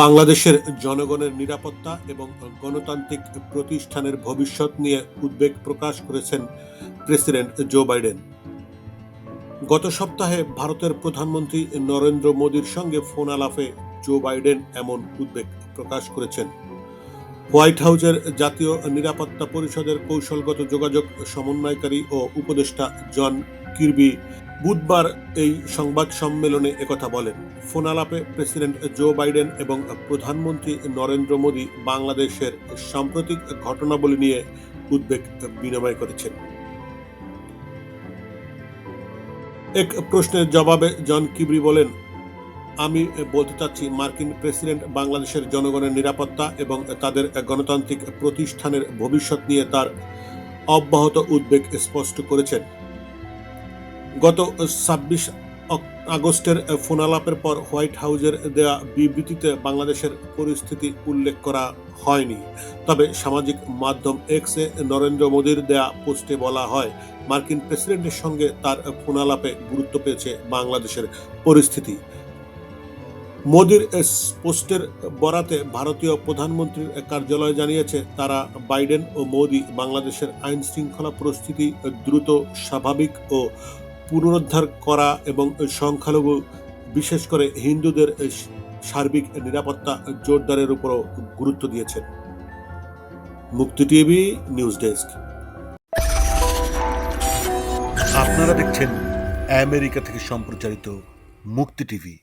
বাংলাদেশের জনগণের নিরাপত্তা এবং গণতান্ত্রিক প্রতিষ্ঠানের ভবিষ্যৎ নিয়ে উদ্বেগ প্রকাশ করেছেন প্রেসিডেন্ট জো বাইডেন। গত সপ্তাহে ভারতের প্রধানমন্ত্রী নরেন্দ্র মোদীর সঙ্গে ফোন আলাপে জো বাইডেন এমন উদ্বেগ প্রকাশ করেছেন। হোয়াইট হাউসের জাতীয় নিরাপত্তা পরিষদের কৌশলগত যোগাযোগ সমন্বয়কারী ও উপদেষ্টা জন কির্বি বুধবার এই সংবাদ সম্মেলনে একথা বলেন ফোন আলাপে প্রেসিডেন্ট জো বাইডেন এবং প্রধানমন্ত্রী নরেন্দ্র মোদী বাংলাদেশের সাম্প্রতিক ঘটনাবলী নিয়ে উদ্বেগ বিনিময় করেছেন। এক প্রশ্নের জবাবে জন কিবরি বলেন, আমি বলতে চাচ্ছি মার্কিন প্রেসিডেন্ট বাংলাদেশের জনগণের নিরাপত্তা এবং তাদের গণতান্ত্রিক প্রতিষ্ঠানের ভবিষ্যৎ নিয়ে তার অব্যাহত উদ্বেগ স্পষ্ট করেছেন। গত ছাব্বিশ আগস্টের ফোনালাপের পর হোয়াইট হাউজের দেয়া বিবৃতিতে বাংলাদেশের পরিস্থিতি উল্লেখ করা হয়নি। তবে সামাজিক মাধ্যম এক্সে নরেন্দ্র মোদীর দেয়া পোস্টে বলা হয়, মার্কিন প্রেসিডেন্টের সঙ্গে তার ফোনালাপে গুরুত্ব পেয়েছে বাংলাদেশের পরিস্থিতি। মোদির পোস্টের বরাতে ভারতীয় প্রধানমন্ত্রীর কার্যালয় জানিয়েছে, তারা বাইডেন ও মোদি বাংলাদেশের আইন শৃঙ্খলা পরিস্থিতি দ্রুত স্বাভাবিক ও পুনরুদ্ধার করা এবং সংখ্যালঘু, বিশেষ করে হিন্দুদের সার্বিক নিরাপত্তা জোরদারের উপরও গুরুত্ব দিয়েছেন। মুক্তি টিভি নিউজ ডেস্ক। আপনারা দেখছেন আমেরিকা থেকে সম্প্রচারিত মুক্তি টিভি।